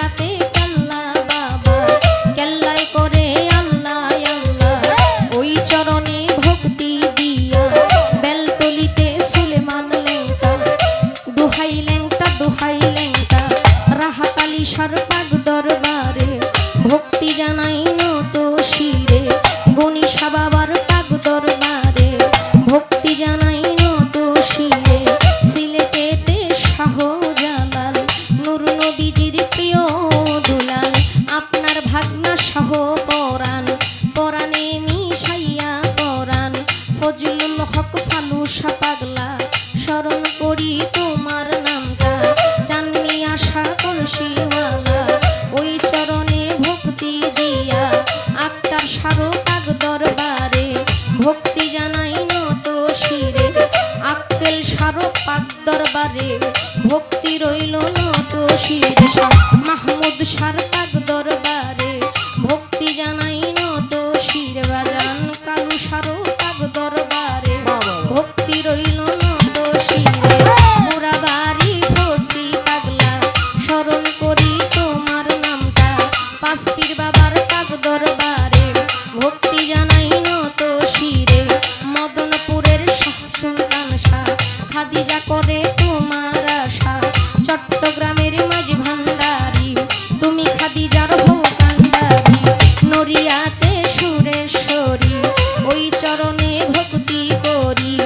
রাতে লইয়া আত্মার সারকাক দরবারে, ভক্তি জানাই নত শিরে। আক্কেল সারকাক দরবারে, ভক্তি রইল নত শিরে। প্রেমে ভক্তি করি।